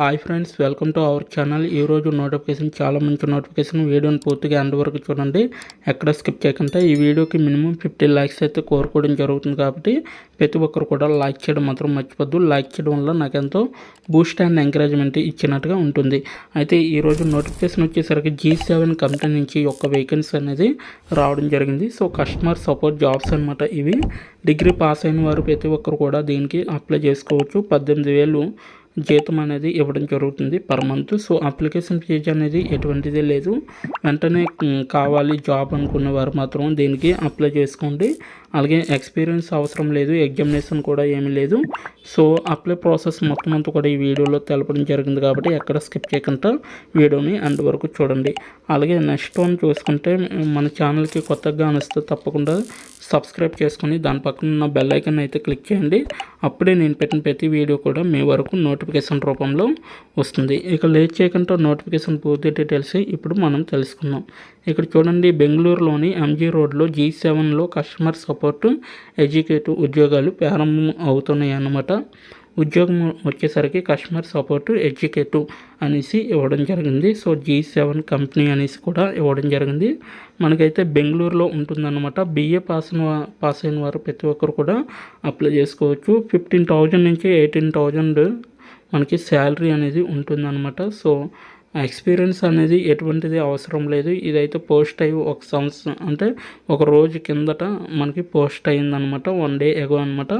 Hi friends welcome to our channel ఈరోజు notification చాలా మంచి నోటిఫికేషన్ వీడియోని పూర్తిగా ఎండ్ వరకు చూడండి. ఎక్కడ స్కిప్ చేయకుండా ఈ వీడియోకి మినిమం ఫిఫ్టీ లైక్స్ అయితే కోరుకోవడం జరుగుతుంది కాబట్టి ప్రతి ఒక్కరు కూడా లైక్ చేయడం మాత్రం మర్చిపోద్దు. లైక్ చేయడం వల్ల నాకు ఎంతో బూస్ట్ అండ్ ఎంకరేజ్మెంట్ ఇచ్చినట్టుగా ఉంటుంది. అయితే ఈరోజు నోటిఫికేషన్ వచ్చేసరికి జీ సెవెన్ కంపెనీ నుంచి ఒక వేకెన్సీ అనేది రావడం జరిగింది. సో కస్టమర్ సపోర్ట్ జాబ్స్ అనమాట ఇవి. డిగ్రీ పాస్ అయిన వారు ప్రతి ఒక్కరు కూడా దీనికి అప్లై చేసుకోవచ్చు. పద్దెనిమిది వేలు జీతం అనేది ఇవ్వడం జరుగుతుంది per month. So application fee అనేది ఎటువంటిది లేదు. వెంటనే కావాలి జాబ్ అనుకున్న వారు మాత్రం దీనికి అప్లై చేసుకోండి. అలాగే ఎక్స్పీరియన్స్ అవసరం లేదు ఎగ్జామినేషన్ కూడా ఏమీ లేదు. సో అప్లై ప్రాసెస్ మొత్తం అంతా కూడా ఈ వీడియోలో తెలపడం జరిగింది కాబట్టి ఎక్కడ స్కిప్ చేయకుండా వీడియోని అండ్ వరకు చూడండి. అలాగే నెక్స్ట్ వన్ చూసుకుంటే మన ఛానల్కి కొత్తగా అనిస్తే తప్పకుండా సబ్స్క్రైబ్ చేసుకొని దాని పక్కన ఉన్న బెల్ ఐకన్ అయితే క్లిక్ చేయండి. అప్పుడే నేను పెట్టిన ప్రతి వీడియో కూడా మీ వరకు నోటిఫికేషన్ రూపంలో వస్తుంది. ఇక లేట్ చేయకుండా నోటిఫికేషన్ పూర్తి డీటెయిల్స్ ఇప్పుడు మనం తెలుసుకుందాం. ఇక్కడ చూడండి బెంగళూరులోని ఎంజీ రోడ్లో జీ సెవెన్లో కస్టమర్ సపోర్ట్ ఎడ్యుకేటివ్ ఉద్యోగాలు ప్రారంభం అవుతున్నాయి అన్నమాట ఉద్యోగం వచ్చేసరికి కస్టమర్ సపోర్ట్ ఎడ్యుకేటివ్ అనేసి ఇవ్వడం జరిగింది. సో జీ సెవెన్ కంపెనీ అనేసి కూడా ఇవ్వడం జరిగింది. మనకైతే బెంగళూరులో ఉంటుందన్నమాట. బీఏ పాస్ పాస్ అయిన వారు ప్రతి ఒక్కరు కూడా అప్లై చేసుకోవచ్చు. ఫిఫ్టీన్ థౌజండ్ నుంచి ఎయిటీన్ థౌజండ్ మనకి శాలరీ అనేది ఉంటుందన్నమాట. సో ఎక్స్పీరియన్స్ అనేది ఎటువంటిది అవసరం లేదు. ఇదైతే పోస్ట్ అయ్యి ఒక సంవత్సరం అంటే ఒక రోజు కిందట మనకి పోస్ట్ అయిందనమాట వన్ డే ఎగో అనమాట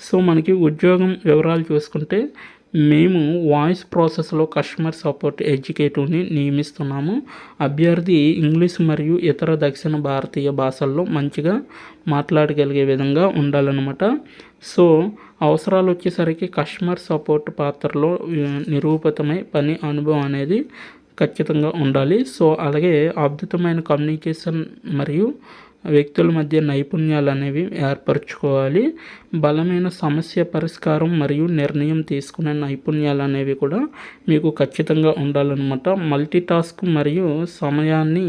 సో మనకి ఉద్యోగం వివరాలు చూసుకుంటే మేము వాయిస్ ప్రాసెస్లో కస్టమర్ సపోర్ట్ ఎడ్యుకేటివ్ని నియమిస్తున్నాము. అభ్యర్థి ఇంగ్లీష్ మరియు ఇతర దక్షిణ భారతీయ భాషల్లో మంచిగా మాట్లాడగలిగే విధంగా ఉండాలన్నమాట. సో అవసరాలు వచ్చేసరికి కస్టమర్ సపోర్ట్ పాత్రలో నిరూపితమై పని అనుభవం అనేది ఖచ్చితంగా ఉండాలి. సో అలాగే అద్భుతమైన కమ్యూనికేషన్ మరియు వ్యక్తుల మధ్య నైపుణ్యాలు అనేవి ఏర్పరచుకోవాలి. బలమైన సమస్య పరిష్కారం మరియు నిర్ణయం తీసుకునే నైపుణ్యాలు అనేవి కూడా మీకు ఖచ్చితంగా ఉండాలన్నమాట. మల్టీ టాస్క్ మరియు సమయాన్ని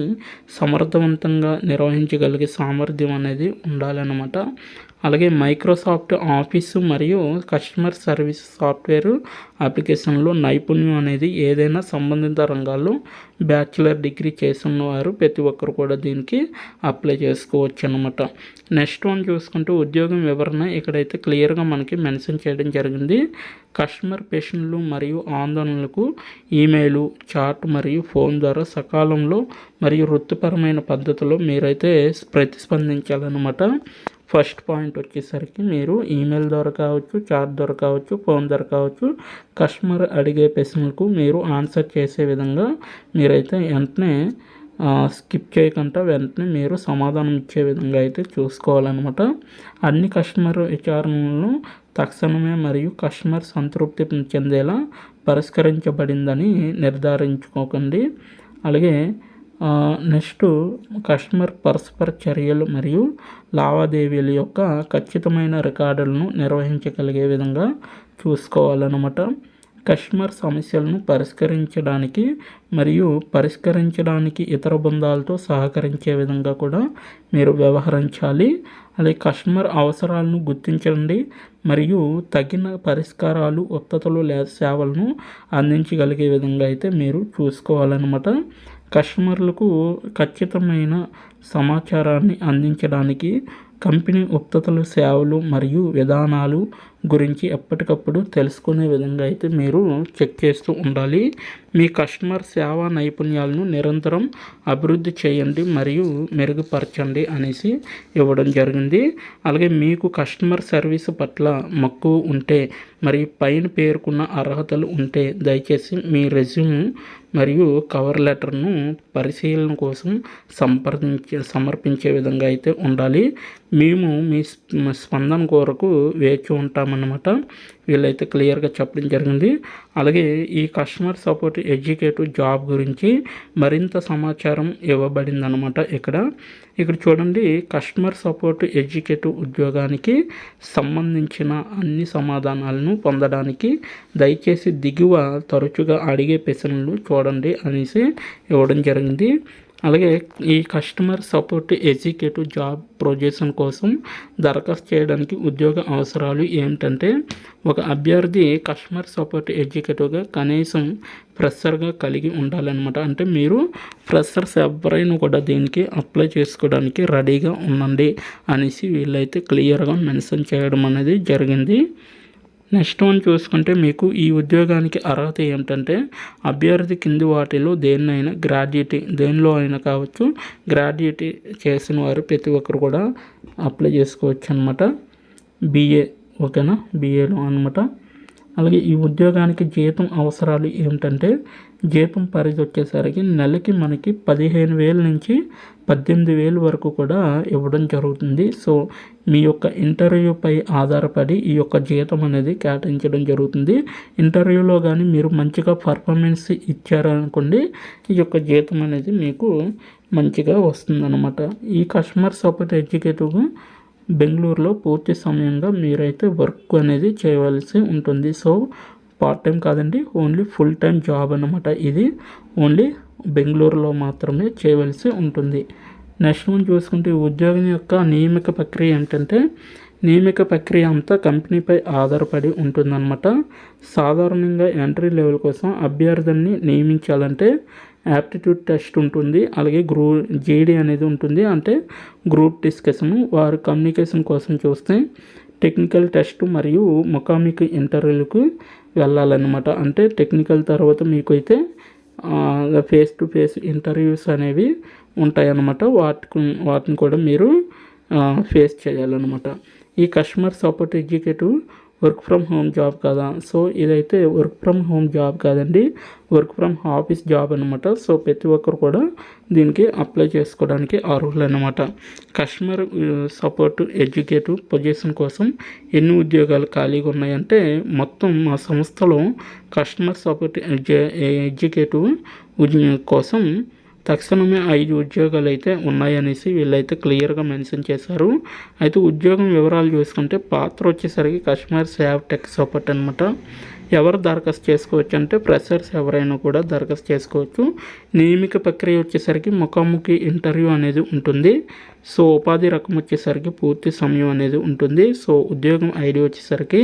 సమర్థవంతంగా నిర్వహించగలిగే సామర్థ్యం అనేది ఉండాలన్నమాట. అలాగే మైక్రోసాఫ్ట్ ఆఫీసు మరియు కస్టమర్ సర్వీస్ సాఫ్ట్వేర్ అప్లికేషన్లో నైపుణ్యం అనేది ఏదైనా సంబంధిత రంగాల్లో బ్యాచిలర్ డిగ్రీ చేస్తున్న వారు ప్రతి ఒక్కరు కూడా దీనికి అప్లై చేసుకోవచ్చు అనమాట నెక్స్ట్ వన్ చూసుకుంటే ఉద్యోగం వివరణ ఇక్కడైతే క్లియర్గా మనకి మెన్షన్ చేయడం జరిగింది. కస్టమర్ పేషెంట్లు మరియు ఆందోళనలకు ఈమెయిల్ చాట్ మరియు ఫోన్ ద్వారా సకాలంలో మరియు వృత్తిపరమైన పద్ధతిలో మీరైతే ప్రతిస్పందించాలన్నమాట. ఫస్ట్ పాయింట్ వచ్చేసరికి మీరు ఈమెయిల్ ద్వారా కావచ్చు చాట్ ద్వారా కావచ్చు ఫోన్ ద్వారా కావచ్చు కస్టమర్ అడిగే ప్రశ్నలకు మీరు ఆన్సర్ చేసే విధంగా మీరైతే వెంటనే స్కిప్ చేయకుండా వెంటనే మీరు సమాధానం ఇచ్చే విధంగా అయితే చూసుకోవాలన్నమాట. అన్ని కస్టమర్ విచారణలను తక్షణమే మరియు కస్టమర్ సంతృప్తి చెందేలా పరిష్కరించబడిందని నిర్ధారించుకోకండి. అలాగే నెక్స్ట్ కస్టమర్ పరస్పర చర్యలు మరియు లావాదేవీల యొక్క ఖచ్చితమైన రికార్డులను నిర్వహించగలిగే విధంగా చూసుకోవాలన్నమాట. కస్టమర్ సమస్యలను పరిష్కరించడానికి మరియు పరిష్కరించడానికి ఇతర బృందాలతో సహకరించే విధంగా కూడా మీరు వ్యవహరించాలి. అలాగే కస్టమర్ అవసరాలను గుర్తించండి మరియు తగిన పరిష్కారాలు ఉత్పత్తులు లేదా సేవలను అందించగలిగే విధంగా అయితే మీరు చూసుకోవాలన్నమాట. కస్టమర్లకు ఖచ్చితమైన సమాచారాన్ని అందించడానికి కంపెనీ ఉత్పత్తులు సేవలు మరియు విధానాలు గురించి ఎప్పటికప్పుడు తెలుసుకునే విధంగా అయితే మీరు చెక్ చేస్తూ ఉండాలి. మీ కస్టమర్ సేవా నైపుణ్యాలను నిరంతరం అభివృద్ధి చేయండి మరియు మెరుగుపరచండి అనేసి ఇవ్వడం జరిగింది. అలాగే మీకు కస్టమర్ సర్వీస్ పట్ల మక్కువ ఉంటే మరియు పైన పేర్కొన్న అర్హతలు ఉంటే దయచేసి మీ రెజ్యూమ్ మరియు కవర్ లెటర్ను పరిశీలన కోసం సంప్రదించే సమర్పించే విధంగా అయితే ఉండాలి. మేము మీ స్పందన కొరకు వేచి అనమాట వీళ్ళైతే క్లియర్గా చెప్పడం జరిగింది. అలాగే ఈ కస్టమర్ సపోర్ట్ ఎడ్యుకేటివ్ జాబ్ గురించి మరింత సమాచారం ఇవ్వబడింది అనమాట ఇక్కడ. ఇక్కడ చూడండి కస్టమర్ సపోర్ట్ ఎడ్యుకేటివ్ ఉద్యోగానికి సంబంధించిన అన్ని సమాధానాలను పొందడానికి దయచేసి దిగువ తరచుగా అడిగే ప్రశ్నలు చూడండి అనేసి ఇవ్వడం జరిగింది. అలాగే ఈ customer support executive job projection కోసం దరఖాస్తు చేయడానికి ఉద్యోగ అవసరాలు ఏమిటంటే ఒక అభ్యర్థి కస్టమర్ సపోర్ట్ ఎగ్జిక్యూటివ్గా కనీసం ఫ్రెషర్గా కలిగి ఉండాలన్నమాట. అంటే మీరు ఫ్రెషర్స్ ఎవరైనా కూడా దీనికి అప్లై చేసుకోవడానికి రెడీగా ఉండండి అనేసి వీళ్ళైతే క్లియర్గా మెన్షన్ చేయడం అనేది జరిగింది. నెక్స్ట్ వన్ చూసుకుంటే మీకు ఈ ఉద్యోగానికి అర్హత ఏమిటంటే అభ్యర్థి కింది వాటిలో దేన్నైనా గ్రాడ్యుయేటీ దేనిలో అయినా కావచ్చు గ్రాడ్యుయేటీ చేసిన వారు ప్రతి ఒక్కరు కూడా అప్లై చేసుకోవచ్చు అనమాట బీఏ ఓకేనా? బీఏలో అనమాట అలాగే ఈ ఉద్యోగానికి జీతం అవసరాలు ఏమిటంటే జీతం పరిధి వచ్చేసరికి నెలకి మనకి పదిహేను వేల నుంచి పద్దెనిమిది వేలు వరకు కూడా ఇవ్వడం జరుగుతుంది. సో మీ యొక్క ఇంటర్వ్యూపై ఆధారపడి ఈ యొక్క జీతం అనేది కేటాయించడం జరుగుతుంది. ఇంటర్వ్యూలో కానీ మీరు మంచిగా పర్ఫార్మెన్స్ ఇచ్చారనుకోండి ఈ యొక్క జీతం అనేది మీకు మంచిగా వస్తుందన్నమాట. ఈ కస్టమర్ సపోర్ట్ ఎడ్యుకేటివ్ బెంగళూరులో పూర్తి సమయంగా మీరైతే వర్క్ అనేది చేయవలసి ఉంటుంది. సో పార్ట్ టైం కాదండి ఓన్లీ ఫుల్ టైం జాబ్ అనమాట ఇది ఓన్లీ బెంగళూరులో మాత్రమే చేయవలసి ఉంటుంది. నెక్స్ట్ మనం చూసుకుంటే ఉద్యోగం యొక్క నియామక ప్రక్రియ ఏంటంటే నియామక ప్రక్రియ అంతా కంపెనీపై ఆధారపడి ఉంటుందన్నమాట. సాధారణంగా ఎంట్రీ లెవెల్ కోసం అభ్యర్థుల్ని నియమించాలంటే యాప్టిట్యూడ్ టెస్ట్ ఉంటుంది. అలాగే గ్రూ జేడీ అనేది ఉంటుంది. అంటే గ్రూప్ డిస్కషన్ వారు కమ్యూనికేషన్ కోసం చూస్తే టెక్నికల్ టెస్ట్ మరియు ముఖామిక ఇంటర్వ్యూలకు వెళ్ళాలన్నమాట. అంటే టెక్నికల్ తర్వాత మీకు అయితే ఫేస్ టు ఫేస్ ఇంటర్వ్యూస్ అనేవి ఉంటాయన్నమాట. వాటికి వాటిని కూడా మీరు ఫేస్ చేయాలన్నమాట. ఈ customer support executive work from home job కదా? సో ఇదైతే వర్క్ ఫ్రమ్ హోమ్ జాబ్ కాదండి. వర్క్ ఫ్రమ్ ఆఫీస్ జాబ్ అనమాట సో ప్రతి ఒక్కరు కూడా దీనికి అప్లై చేసుకోవడానికి అర్హులు అనమాట కస్టమర్ సపోర్ట్ ఎడ్యుకేటివ్ పొజిషన్ కోసం ఎన్ని ఉద్యోగాలు ఖాళీగా ఉన్నాయంటే మొత్తం మా సంస్థలో కస్టమర్ సపోర్ట్ ఎడ్యుకేటివ్ కోసం తక్షణమే ఐదు ఉద్యోగాలు అయితే ఉన్నాయనేసి వీళ్ళైతే క్లియర్గా మెన్షన్ చేశారు. అయితే ఉద్యోగం వివరాలు చూసుకుంటే పాత్ర వచ్చేసరికి కస్టమర్ సేవ్ టెక్ సపోర్ట్ అనమాట ఎవరు దరఖాస్తు చేసుకోవచ్చు అంటే ప్రెషర్స్ ఎవరైనా కూడా దరఖాస్తు చేసుకోవచ్చు. నియమిక ప్రక్రియ వచ్చేసరికి ముఖాముఖి ఇంటర్వ్యూ అనేది ఉంటుంది. సో ఉపాధి రకం వచ్చేసరికి పూర్తి సమయం అనేది ఉంటుంది. సో ఉద్యోగం ఐడి వచ్చేసరికి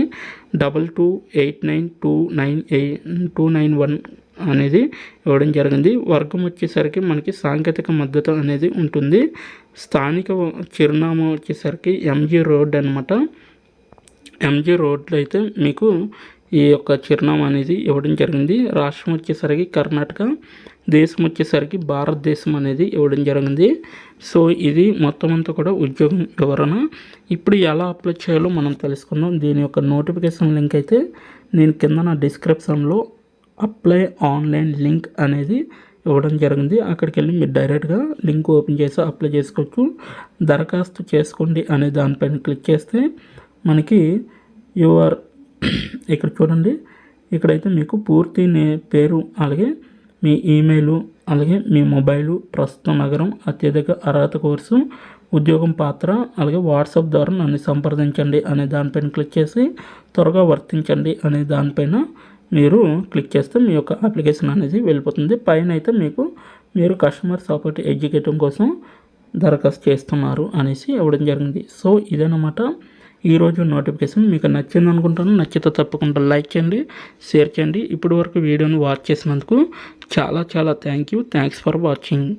double two eight nine two nine eight two nine one అనేది ఇవ్వడం జరిగింది. వర్గం వచ్చేసరికి మనకి సాంకేతిక మద్దతు అనేది ఉంటుంది. స్థానిక చిరునామా వచ్చేసరికి ఎంజీ రోడ్ అనమాట ఎంజీ రోడ్లో అయితే మీకు ఈ యొక్క చిరునామా అనేది ఇవ్వడం జరిగింది. రాష్ట్రం వచ్చేసరికి కర్ణాటక దేశం వచ్చేసరికి భారతదేశం అనేది ఇవ్వడం జరిగింది. సో ఇది మొత్తం అంతా కూడా ఉద్యోగం వివరణ. ఇప్పుడు ఎలా అప్లై చేయాలో మనం తెలుసుకుందాం. దీని యొక్క నోటిఫికేషన్ లింక్ అయితే నేను కింద నా డిస్క్రిప్షన్లో అప్లై ఆన్లైన్ లింక్ అనేది ఇవ్వడం జరిగింది. అక్కడికి వెళ్ళి మీరు డైరెక్ట్గా లింక్ ఓపెన్ చేసి అప్లై చేసుకోవచ్చు. దరఖాస్తు చేసుకోండి అనే దానిపైన క్లిక్ చేస్తే మనకి యువర్ ఇక్కడ చూడండి. ఇక్కడైతే మీకు పూర్తి నే పేరు అలాగే మీ ఈమెయిల్ అలాగే మీ మొబైలు ప్రస్తుత నగరం అత్యధిక అర్హత కోర్సు ఉద్యోగం పాత్ర అలాగే వాట్సాప్ ద్వారా నన్ను సంప్రదించండి అనే దానిపైన క్లిక్ చేసి త్వరగా వర్తించండి అనే దానిపైన మీరు క్లిక్ చేస్తే మీ యొక్క అప్లికేషన్ అనేది వెళ్ళిపోతుంది. పైన అయితే మీకు మీరు కస్టమర్ సపోర్ట్ ఎడ్యుకేటివ్ కోసం దరఖాస్తు చేస్తున్నారు అనేసి ఇవ్వడం జరిగింది. సో ఇదనమాట ఈరోజు నోటిఫికేషన్ మీకు నచ్చింది అనుకుంటాను. నచ్చితే తప్పకుండా లైక్ చేయండి షేర్ చేయండి. ఇప్పటి వరకు వీడియోని వాచ్ చేసినందుకు చాలా చాలా thank you thanks for watching